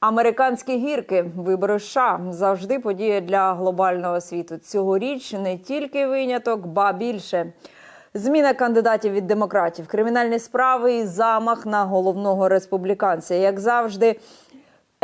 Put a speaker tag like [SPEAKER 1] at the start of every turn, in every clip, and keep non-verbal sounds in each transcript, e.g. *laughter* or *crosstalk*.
[SPEAKER 1] Американські гірки, вибори США завжди подія для глобального світу. Цьогоріч не тільки виняток, ба більше. Зміна кандидатів від демократів, кримінальні справи і замах на головного республіканця, як завжди,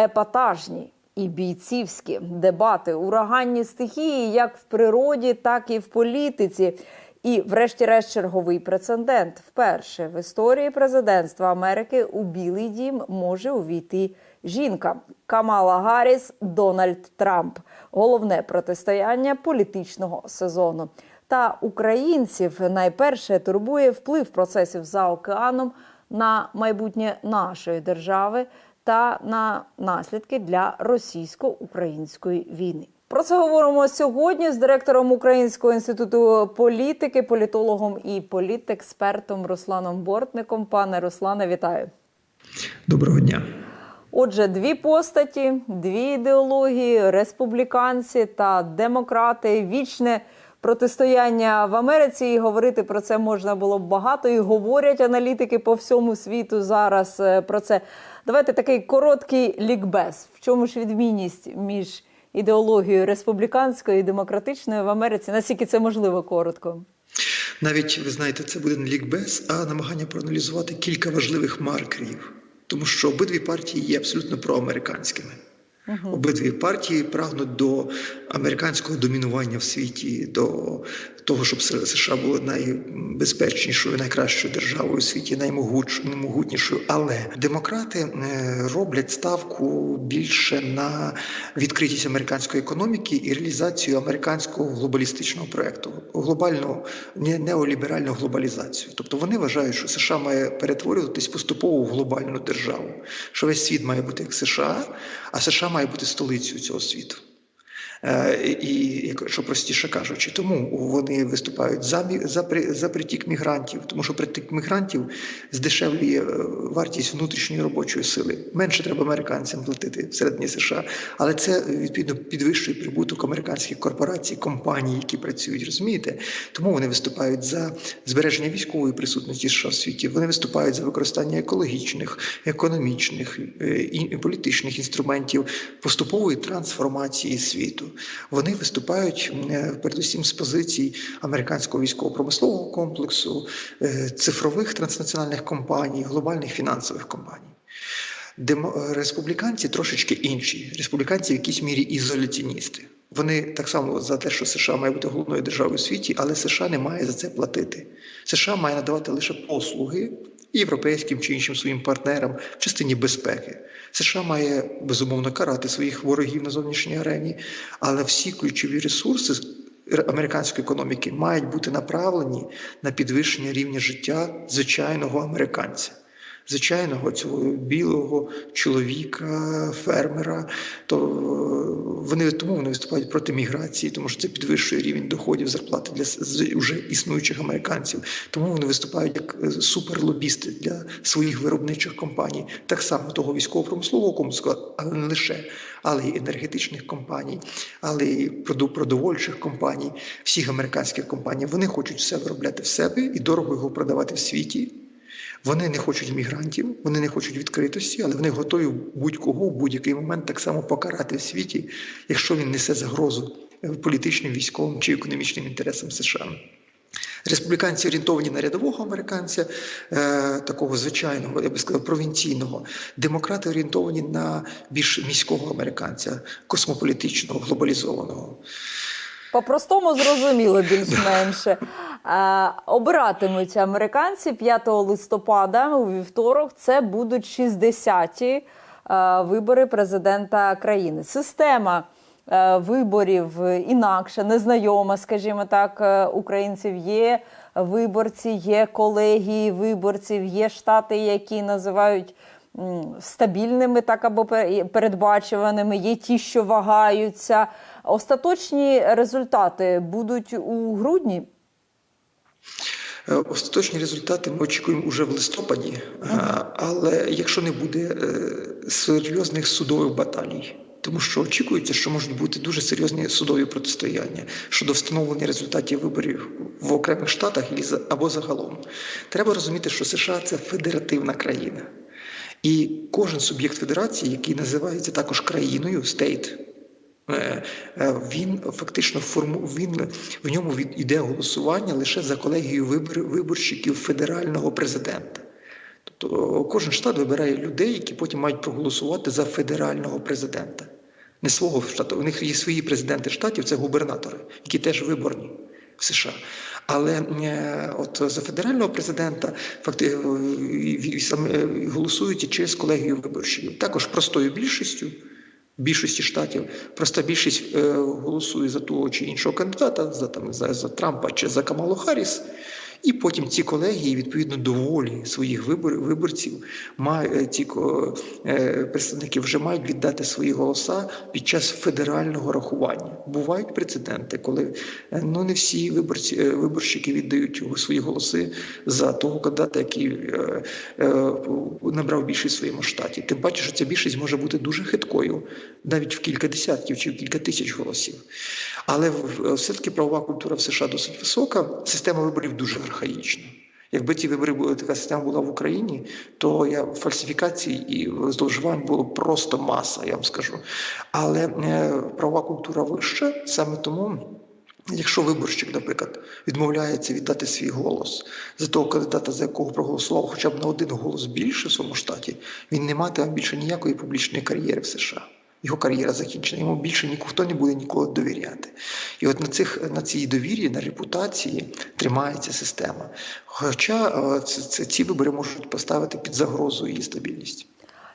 [SPEAKER 1] епатажні і бійцівські дебати, ураганні стихії, як в природі, так і в політиці. І, врешті-решт, черговий прецедент. Вперше в історії президентства Америки у Білий Дім може увійти жінка Камала Гарріс, Дональд Трамп. Головне протистояння політичного сезону. Та українців найперше турбує вплив процесів за океаном на майбутнє нашої держави та на наслідки для російсько-української війни. Про це говоримо сьогодні з директором Українського інституту політики, політологом і політекспертом Русланом Бортником. Пане Руслане, вітаю.
[SPEAKER 2] Доброго дня.
[SPEAKER 1] Отже, дві постаті, дві ідеології, республіканці та демократи, вічне протистояння в Америці. І говорити про це можна було б багато. І говорять аналітики по всьому світу зараз е, про це. Давайте такий короткий лікбез. В чому ж відмінність між ідеологією республіканською і демократичною в Америці? Наскільки це можливо коротко?
[SPEAKER 2] Навіть ви знаєте, це буде не лікбез, а намагання проаналізувати кілька важливих маркерів, тому що обидві партії є абсолютно проамериканськими. Угу. Обидві партії прагнуть до американського домінування в світі, до того, щоб США було найбезпечнішою, найкращою державою у світі, наймогутнішою. Але демократи роблять ставку більше на відкритість американської економіки і реалізацію американського глобалістичного проекту, глобальну неоліберальну глобалізацію. Тобто вони вважають, що США має перетворюватись поступово в глобальну державу, що весь світ має бути як США, а США має бути столицею цього світу. І якщо простіше кажучи, тому вони виступають за за, за притік мігрантів, тому що притік мігрантів здешевлює вартість внутрішньої робочої сили. Менше треба американцям платити всередині США, але це відповідно підвищує прибуток американських корпорацій, компаній, які працюють, розумієте? Тому вони виступають за збереження військової присутності США в світі. Вони виступають за використання екологічних, економічних і політичних інструментів поступової трансформації світу. Вони виступають передусім з позицій американського військово-промислового комплексу, цифрових транснаціональних компаній, глобальних фінансових компаній. Демо... Республіканці трошечки інші. Республіканці в якійсь мірі ізоляціоністи. Вони так само за те, що США має бути головною державою у світі, але США не має за це платити. США має надавати лише послуги європейським чи іншим своїм партнерам в частині безпеки. США має безумовно карати своїх ворогів на зовнішній арені, але всі ключові ресурси американської економіки мають бути направлені на підвищення рівня життя звичайного американця. Звичайного цього білого чоловіка, фермера, то вони тому вони виступають проти міграції, тому що це підвищує рівень доходів зарплати для вже існуючих американців. Тому вони виступають як суперлобісти для своїх виробничих компаній, так само того військово-промислового комплексу, але не лише, але й енергетичних компаній, але й продовольчих компаній, всіх американських компаній. Вони хочуть все виробляти в себе і дорого його продавати в світі. Вони не хочуть мігрантів, вони не хочуть відкритості, але вони готові будь-кого в будь-який момент так само покарати в світі, якщо він несе загрозу політичним, військовим чи економічним інтересам США. Республіканці орієнтовані на рядового американця, е, такого звичайного, я би сказав, провінційного. Демократи орієнтовані на більш міського американця, космополітичного, глобалізованого.
[SPEAKER 1] По-простому зрозуміло більш-менше. Е, обиратимуть американці 5 листопада у вівторок. Це будуть 60-ті е, вибори президента країни. Система е, виборів інакша, незнайома, скажімо так, українців є. Виборці, є колегії виборців, є штати, які називають стабільними, так або передбачуваними. Є ті, що вагаються. Остаточні результати будуть у грудні.
[SPEAKER 2] Е, Остаточні результати ми очікуємо уже в листопаді, але якщо не буде серйозних судових баталій, тому що очікується, що можуть бути дуже серйозні судові протистояння щодо встановлення результатів виборів в окремих штатах або загалом. Треба розуміти, що США це федеративна країна. І кожен суб'єкт федерації, який називається також країною, стейт, е, е, він фактично форму, він, в ньому від- йде голосування лише за колегією вибор, виборщиків федерального президента. Тобто кожен штат вибирає людей, які потім мають проголосувати за федерального президента. Не свого штату. У них є свої президенти штатів, це губернатори, які теж виборні в США. Але е, от за федерального президента факти, е, і- і саме, е, голосують через колегію виборщиків. Також простою більшістю. Більшості штатів проста більшість е, голосує за того чи іншого кандидата, за там за, за Трампа чи за Камалу Харріс. І потім ці колегії, відповідно до волі своїх вибор, виборців, мають ці ко- е, представники вже мають віддати свої голоса під час федерального рахування. Бувають прецеденти, коли е, ну не всі виборці е, виборщики віддають свої голоси за того кандидата, який е, е, набрав більшість в своєму штаті. Тим паче, що ця більшість може бути дуже хиткою, навіть в кілька десятків чи в кілька тисяч голосів. Але в- все-таки правова культура в США досить висока, система виборів дуже. Якби ці вибори були така система була в Україні, то я фальсифікацій і зловживань було просто маса, я вам скажу. Але е, правова культура вища, саме тому. Якщо виборщик, наприклад, відмовляється віддати свій голос за того кандидата, за якого проголосував хоча б на один голос більше в своєму штаті, він не матиме більше ніякої публічної кар'єри в США. Його кар'єра закінчена, йому більше ніхто не буде ніколи довіряти. І от на цих на цій довірі, на репутації тримається система. Хоча це, ці вибори можуть поставити під загрозу її стабільність.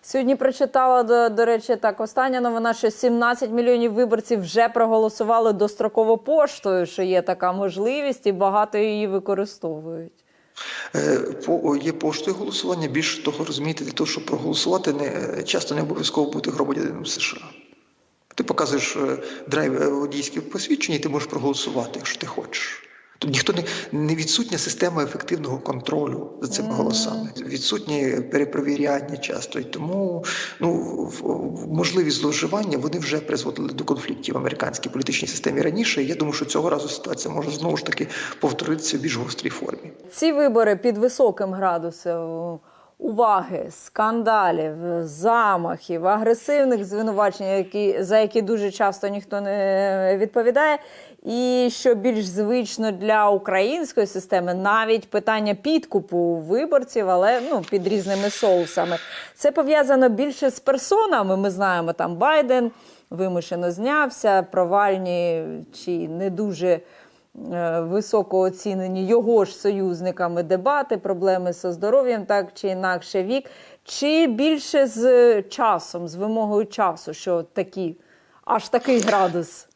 [SPEAKER 1] Сьогодні прочитала до, до речі, так остання новина, що 17 мільйонів виборців вже проголосували достроково поштою, що є така можливість, і багато її використовують.
[SPEAKER 2] Е, є поштою голосування. Більше того, розумієте, для того, щоб проголосувати, не часто не обов'язково бути громадянином США. Ти показуєш е, драйв е, водійське посвідчення, і ти можеш проголосувати, якщо ти хочеш. Ніхто не, не відсутня система ефективного контролю за цими голосами, відсутні перепровіряння часто. І тому ну, можливі зловживання вони вже призводили до конфліктів в американській політичній системі раніше. І я думаю, що цього разу ситуація може знову ж таки повторитися в більш гострій формі.
[SPEAKER 1] Ці вибори під високим градусом уваги, скандалів, замахів, агресивних звинувачень, які, за які дуже часто ніхто не відповідає. І що більш звично для української системи, навіть питання підкупу виборців, але ну під різними соусами. Це пов'язано більше з персонами. Ми знаємо, там Байден вимушено знявся, провальні чи не дуже е, високо оцінені його ж союзниками дебати, проблеми зі здоров'ям, так чи інакше вік, чи більше з часом, з вимогою часу, що такі, аж такий градус.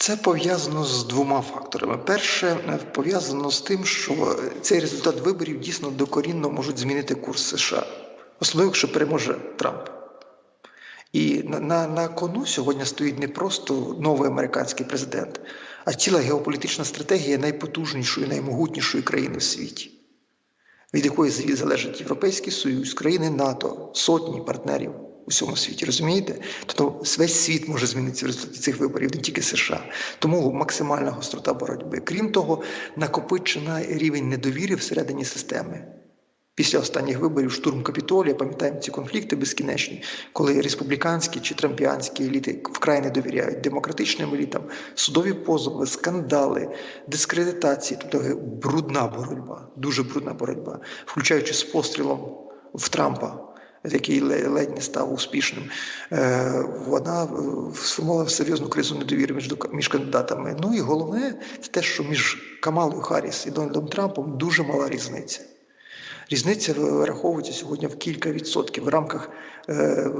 [SPEAKER 2] Це пов'язано з двома факторами. Перше е, пов'язано з тим, що цей результат виборів дійсно докорінно можуть змінити курс США, особливо якщо переможе Трамп. І на, на, на кону сьогодні стоїть не просто новий американський президент, а ціла геополітична стратегія найпотужнішої, наймогутнішої країни в світі, від якої залежить Європейський Союз, країни НАТО, сотні партнерів у всьому світі. Розумієте? Тобто весь світ може змінитися в результаті цих виборів, не тільки США. Тому максимальна гострота боротьби. Крім того, накопичена рівень недовіри всередині системи. Після останніх виборів штурм Капітолія, пам'ятаємо ці конфлікти безкінечні, коли республіканські чи трампіанські еліти вкрай не довіряють демократичним елітам, судові позови, скандали, дискредитації, тобто брудна боротьба, дуже брудна боротьба, включаючи з пострілом в Трампа. Який ле- ледь не став успішним, Е, вона е, сформувала серйозну кризу недовіри між, між кандидатами. Ну і головне, це те, що між Камалою Харріс і Дональдом Трампом дуже мала різниця. Різниця вираховується сьогодні в кілька відсотків в рамках е, е,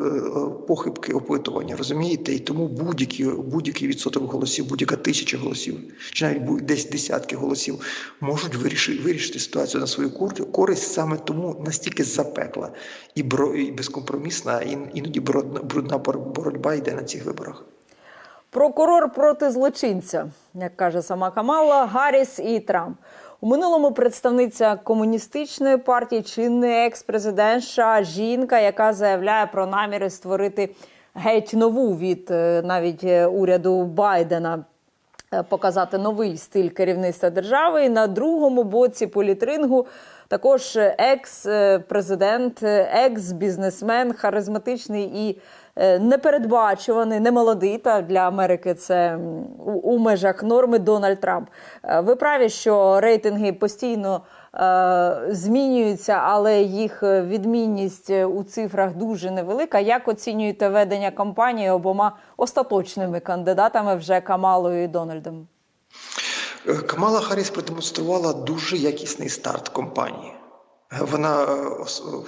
[SPEAKER 2] похибки опитування, розумієте? І тому будь-який, будь-який відсоток голосів, будь-яка тисяча голосів, чи навіть десь десятки голосів можуть вирішити, вирішити ситуацію на свою користь саме тому настільки запекла і, бро, і безкомпромісна, і іноді брудна боротьба йде на цих виборах.
[SPEAKER 1] Прокурор проти злочинця, як каже сама Камала, Гарріс і Трамп. У минулому представниця комуністичної партії, чинний екс-президент США, жінка, яка заявляє про наміри створити геть нову від е, навіть е, уряду Байдена. е, Показати новий стиль керівництва держави. І на другому боці політрингу Також екс-президент, екс-бізнесмен, харизматичний і непередбачуваний, немолодий та для Америки це у, у межах норми Дональд Трамп. Е, Ви праві, що рейтинги постійно е, змінюються, але їх відмінність у цифрах дуже невелика. Як оцінюєте ведення кампанії обома остаточними кандидатами вже Камалою і Дональдом?
[SPEAKER 2] Е, Камала Харріс продемонструвала дуже якісний старт компанії. Вона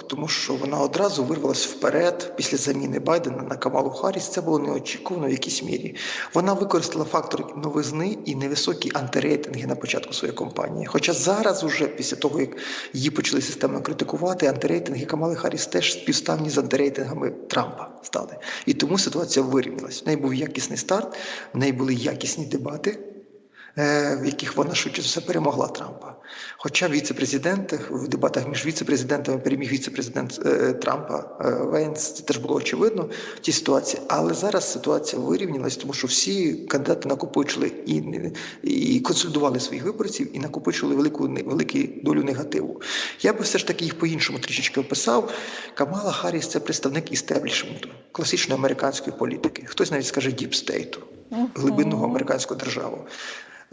[SPEAKER 2] тому, що вона одразу вирвалась вперед після заміни Байдена на Камалу Харріс. Це було неочікувано в якійсь мірі. Вона використала фактор новизни і невисокі антирейтинги на початку своєї кампанії. Хоча зараз, уже після того як її почали системно критикувати, антирейтинги Камали Харріс теж співставні з антирейтингами Трампа стали. І тому ситуація вирівнялась. В неї був якісний старт, в неї були якісні дебати в яких вона швидше за все перемогла Трампа. Хоча віце-президент в дебатах між віце-президентами переміг віце-президент е, Трампа е, Вейнс, це теж було очевидно в цій ситуації. Але зараз ситуація вирівнялась, тому що всі кандидати накопичили і, і консолідували своїх виборців і накопичили велику велику долю негативу. Я би все ж таки їх по-іншому трішечки описав. Камала Харріс – це представник істеблішменту, класичної американської політики. Хтось навіть скаже діпстейту, глибинного американську державу.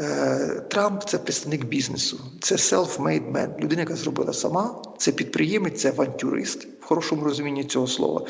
[SPEAKER 2] Е, Трамп це представник бізнесу, це self-made man, людина, яка зробила сама, це підприємець, це авантюрист в хорошому розумінні цього слова.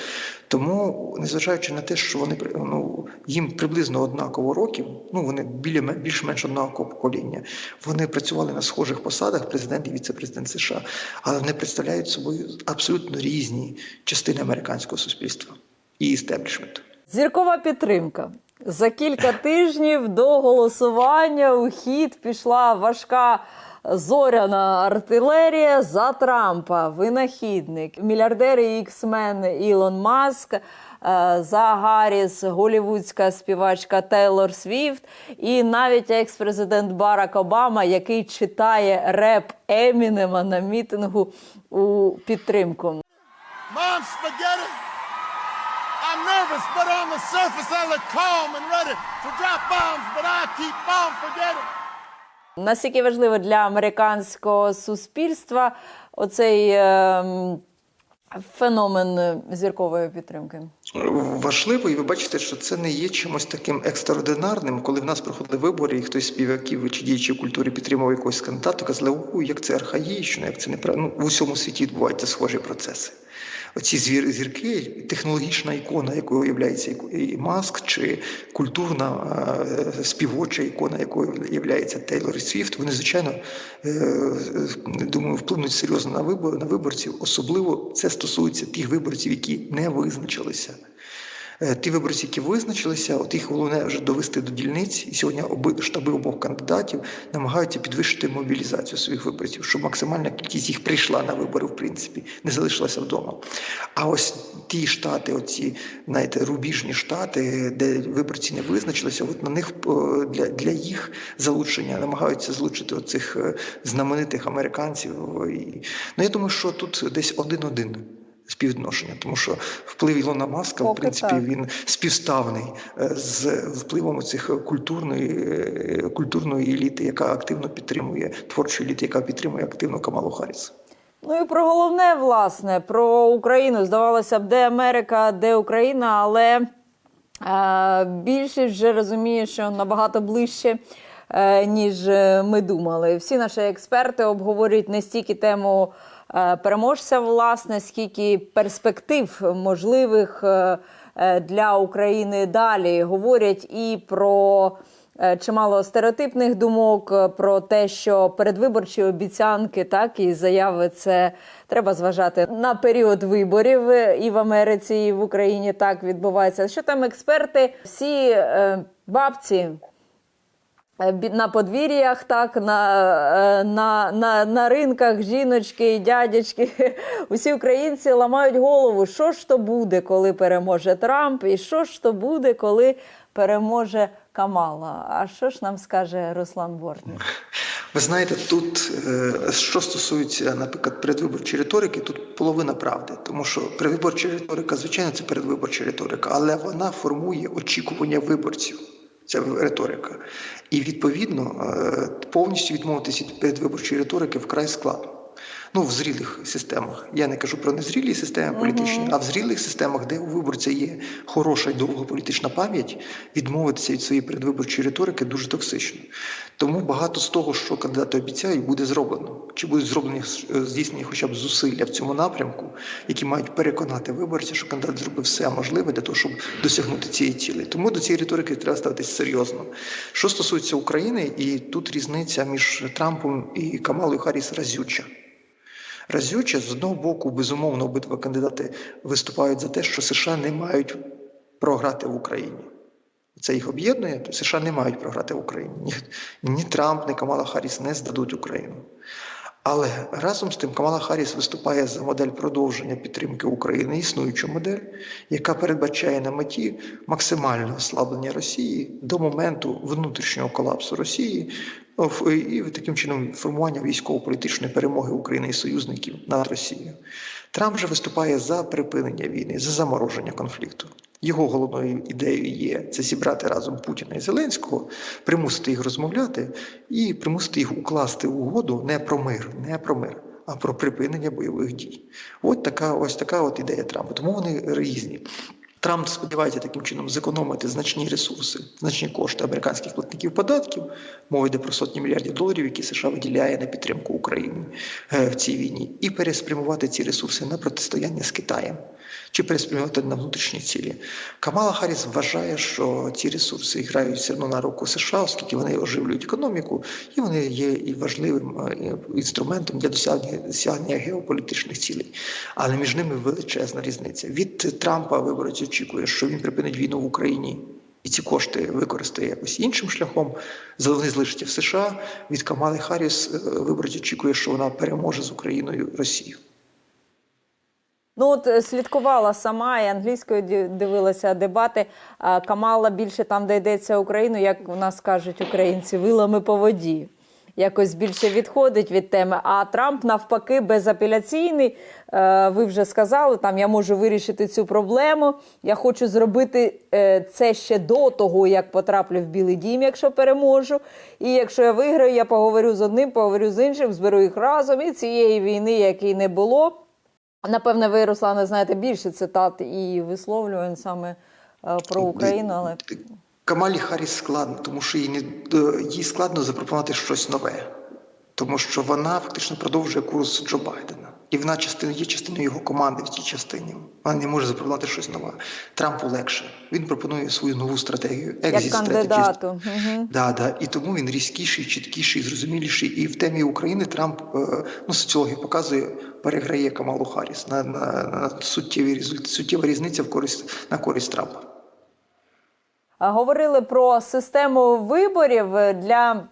[SPEAKER 2] Тому, незважаючи на те, що вони ну, їм приблизно однаково років, ну вони біля більш-менш однакового покоління, вони працювали на схожих посадах, президент і віце-президент США, але вони представляють собою абсолютно різні частини американського суспільства і істеблішменту.
[SPEAKER 1] Зіркова підтримка. За кілька тижнів до голосування у хід пішла важка зоряна артилерія за Трампа, винахідник, мільярдер і іксмен Ілон Маск. е, За Гарріс, голівудська співачка Тейлор Свіфт, і навіть екс-президент Барак Обама, який читає реп Емінема на мітингу у підтримку.
[SPEAKER 3] Mom spaghetti. I'm nervous, but on the surface I look calm and ready to drop bombs, but I keep on forgetting.
[SPEAKER 1] Наскільки важливо для американського суспільства оцей ем, феномен зіркової підтримки?
[SPEAKER 2] Важливо, і ви бачите, що це не є чимось таким екстраординарним, коли в нас проходили вибори, і хтось з співаків чи діячі культури підтримував якогось кандидата, казали, о, як це архаїчно, як це неправильно. Ну, в усьому світі відбуваються схожі процеси. Оці зірки, технологічна ікона, якою є і Маск, чи культурна е, співоча ікона, якою є Тейлор Свіфт, вони, звичайно, е, думаю, вплинуть серйозно на вибор на виборців. Особливо це стосується тих виборців, які не визначилися. Е, Ті виборці, які визначилися, от їх головне вже довести до дільниць. І сьогодні штаби обох кандидатів намагаються підвищити мобілізацію своїх виборців, щоб максимальна кількість їх прийшла на вибори, в принципі, не залишилася вдома. А ось ті штати, оці знаєте, рубіжні штати, де виборці не визначилися, от на них е, для, для їх залучення намагаються залучити оцих е, знаменитих американців. Ну я думаю, що тут десь один-один співвідношення, тому що вплив Ілона Маска, в принципі,
[SPEAKER 1] так.
[SPEAKER 2] він співставний е, з впливом цих культурної, е, культурної еліти, яка активно підтримує творчої еліти, яка підтримує активно Камалу Харріс.
[SPEAKER 1] Ну і про головне, власне, про Україну. Здавалося б, де Америка, де Україна, але е, більшість вже розуміє, що набагато ближче. е, Ніж ми думали. Всі наші експерти обговорюють не стільки тему переможця, власне, скільки перспектив можливих е, е, для України далі. Говорять і про е, чимало стереотипних думок е, про те, що передвиборчі обіцянки, так і заяви це треба зважати на період виборів е, і в Америці, і в Україні так відбувається. Що там експерти, всі е, бабці. Е, На подвір'ях, так, на, е, на, на, на ринках жіночки і дядечки. *laughs* Усі українці ламають голову, що ж то буде, коли переможе Трамп, і що ж то буде, коли переможе Камала. А що ж нам скаже Руслан Бортник?
[SPEAKER 2] Ви знаєте, тут е, що стосується, наприклад, передвиборчої риторики, тут половина правди, тому що передвиборча риторика, звичайно, це передвиборча риторика, але вона формує очікування виборців. Ця риторика. І відповідно е, повністю відмовитися від передвиборчої риторики вкрай складно. Ну, в зрілих системах. Я не кажу про незрілі системи політичні, а в зрілих системах, де у виборця є хороша і довга політична пам'ять, відмовитися від своєї передвиборчої риторики дуже токсично. Тому багато з того, що кандидати обіцяють, буде зроблено. Чи будуть зроблені е, здійснені хоча б зусилля в цьому напрямку, які мають переконати виборця, що кандидат зробив все можливе для того, щоб досягнути цієї цілі. Тому до цієї риторики треба ставитися серйозно. Що стосується України, і тут різниця між Трампом і Камалою Харріс разюча. Разюче, з одного боку, безумовно, обидва кандидати виступають за те, що США не мають програти в Україні. Це їх об'єднує, то США не мають програти в Україні. Ні, ні Трамп, ні Камала Харріс не здадуть Україну. Але разом з тим Камала Харріс виступає за модель продовження підтримки України, існуючу модель, яка передбачає на меті максимальне ослаблення Росії до моменту внутрішнього колапсу Росії і таким чином формування військово-політичної перемоги України і союзників над Росією. Трамп же виступає за припинення війни, за замороження конфлікту. Його головною ідеєю є це зібрати разом Путіна і Зеленського, примусити їх розмовляти і примусити їх укласти угоду не про мир, не про мир, а про припинення бойових дій. От така ось така от ідея Трампа. Тому вони різні. Трамп сподівається таким чином зекономити значні ресурси, значні кошти американських платників податків. Мова йде про сотні мільярдів доларів, які США виділяє на підтримку України е, в цій війні, і переспрямувати ці ресурси на протистояння з Китаєм чи переспрямувати на внутрішні цілі. Камала Харріс вважає, що ці ресурси грають все одно на руку США, оскільки вони оживлюють економіку, і вони є і важливим е, інструментом для досягнення, геополітичних цілей. Але між ними величезна різниця. Від Трампа виборець очікує, що він припинить війну в Україні. І ці кошти використає якось іншим шляхом, вони залишаться в США. Від Камали Харріс е, виборець очікує, що вона переможе з Україною Росію.
[SPEAKER 1] Ну от е, слідкувала сама і англійською дивилася дебати. Камала більше там, де йдеться Україну, як у нас кажуть українці, вилами по воді. Якось більше відходить від теми. А Трамп навпаки безапеляційний. Е, Ви вже сказали, там я можу вирішити цю проблему. Я хочу зробити е, це ще до того, як потраплю в Білий Дім, якщо переможу. І якщо я виграю, я поговорю з одним, поговорю з іншим, зберу їх разом. І цієї війни, якої не було. Напевне, ви, Руслане, знаєте більше цитат і висловлювань саме е, про Україну, але
[SPEAKER 2] Камалі Харріс складно, тому що їй не е, їй складно запропонувати щось нове, тому що вона фактично продовжує курс Джо Байдена. І вона частина є частиною його команди в цій частині. Вона не може запропонувати щось нове. Трампу легше. Він пропонує свою нову стратегію.
[SPEAKER 1] як кандидату. Угу.
[SPEAKER 2] Да, да. І тому він різкіший, чіткіший, зрозуміліший. І в темі України Трамп, е, ну соціологія показує, переграє Камалу Харріс на, на, на суттєві суттєва різниця в користь на користь Трампа.
[SPEAKER 1] Говорили про систему виборів е, для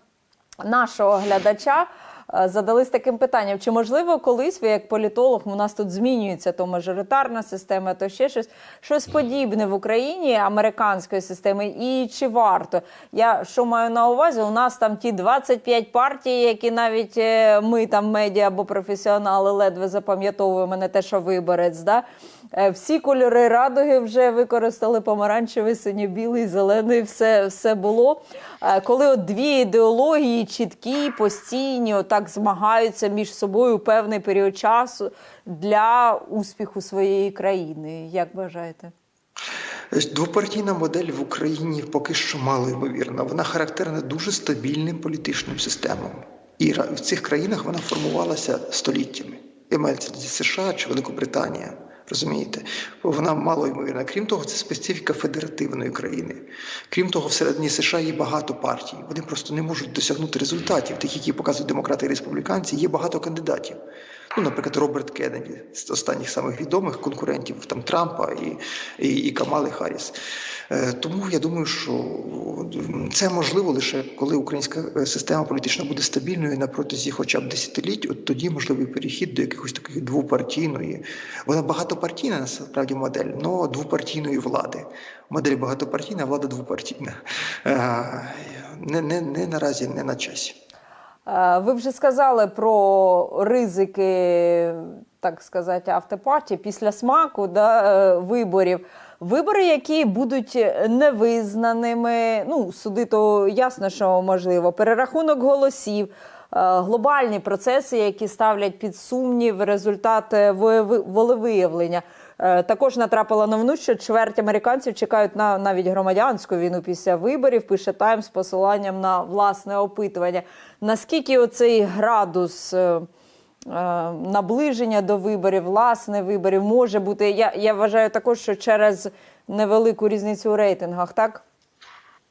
[SPEAKER 1] нашого глядача. Е, Задались таким питанням: чи можливо колись ви, як політолог, у нас тут змінюється то мажоритарна система, то ще щось щось подібне в Україні американської системи, і чи варто? Я що маю на увазі? У нас там ті 25 партій, які навіть е, ми там медіа або професіонали ледве запам'ятовуємо не те, що виборець. Да? Е, Всі кольори радуги вже використали помаранчевий, синьо-білий, зелений, все, все було. Е, Коли от дві ідеології чіткі, постійні, отак змагаються між собою певний період часу для успіху своєї країни. Як вважаєте?
[SPEAKER 2] Двопартійна модель в Україні поки що мало ймовірна. Вона характерна дуже стабільним політичним системам. І в цих країнах вона формувалася століттями. І мається США чи Великобританія. Розумієте, вона мало ймовірна. Крім того, це специфіка федеративної країни. Крім того, всередині США є багато партій. Вони просто не можуть досягнути результатів, тих, які показують демократи і республіканці. Є багато кандидатів. Ну, наприклад, Роберт Кеннеді з останніх самих відомих конкурентів там Трампа і, і, і Камали Харріс. Е, Тому я думаю, що це можливо лише коли українська е, система політична буде стабільною на протязі хоча б десятиліть. От тоді можливий перехід до якихось таких двопартійної. Вона багатопартійна насправді модель, але двопартійної влади. Модель багатопартійна, влада двопартійна. Е, Не, не, не наразі не на часі.
[SPEAKER 1] Е, Ви вже сказали про ризики, так сказати, автопартії після смаку да, е, виборів. Вибори, які будуть невизнаними. Ну, суди, то ясно, що можливо, перерахунок голосів. глобальні процеси, які ставлять під сумнів результат е, волевиявлення. Е, Також натрапила новину, що чверть американців чекають на навіть громадянську війну після виборів. Пише Тайм з посиланням на власне опитування. Наскільки оцей градус е, е, наближення до виборів, власне виборів може бути? Я, я вважаю також, що через невелику різницю у рейтингах, так?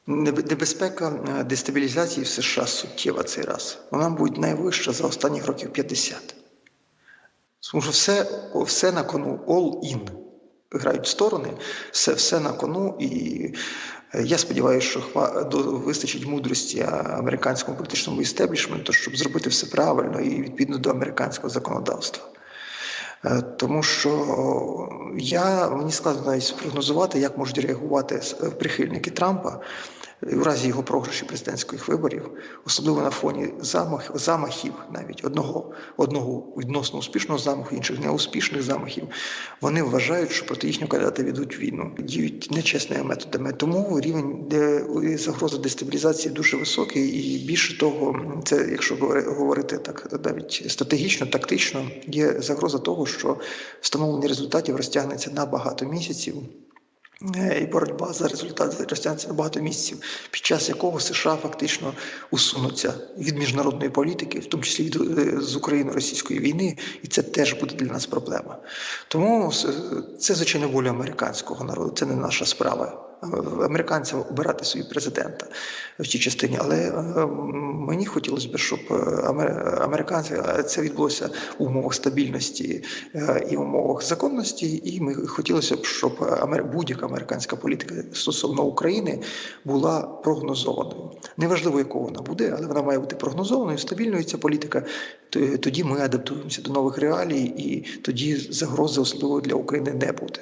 [SPEAKER 2] Небезпека дестабілізації в США суттєва цей раз. Вона буде найвища за останніх років 50. Тому що все, все на кону, all in. Грають сторони, все, все на кону. І е, я сподіваюся, що хва, до, вистачить мудрості американському політичному істеблішменту, щоб зробити все правильно і відповідно до американського законодавства. Е, Тому що я мені складно навіть спрогнозувати, як можуть реагувати е, прихильники Трампа в разі його програші президентських виборів, особливо на фоні замах, замахів, навіть одного, одного відносно успішного замаху, інших неуспішних замахів. Вони вважають, що проти їхнього кандидата ведуть війну, діють нечесними методами. Тому рівень де загроза дестабілізації дуже високий, і більше того, це якщо говорити так навіть стратегічно, тактично, є загроза того, що встановлення результатів розтягнеться на багато місяців. Е, І боротьба за результат розтягнеться на багато місяців, під час якого США фактично усунуться від міжнародної політики, в тому числі від е, з Україно-російської війни, і це теж буде для нас проблема. Тому с- це звичайно воля американського народу, це не наша справа. Е, Американцям обирати собі президента в цій частині, але е, мені хотілося б, щоб е, американці це відбулося в умовах стабільності і в умовах законності. І ми хотілося б, щоб будь-яка американська політика стосовно України була прогнозованою. Неважливо, якою вона буде, але вона має бути прогнозованою, стабільною. Ця політика тоді ми адаптуємося до нових реалій, і тоді загрози особливо для України не буде.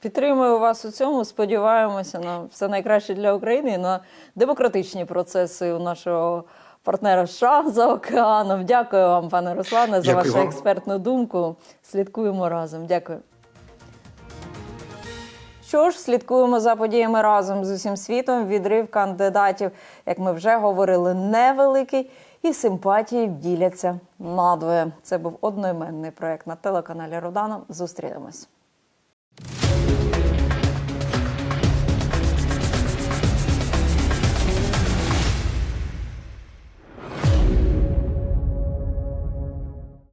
[SPEAKER 1] Підтримую вас у цьому. Сподіваємося на все найкраще для України на демократичні процеси у нашого партнера США за океаном. Дякую вам, пане Руслане, за вашу експертну думку. Слідкуємо разом. Дякую. Що ж, слідкуємо за подіями разом з усім світом. Відрив кандидатів, як ми вже говорили, невеликий, і симпатії діляться надвоє. Це був одноіменний проект на телеканалі Родана. Зустрінемось.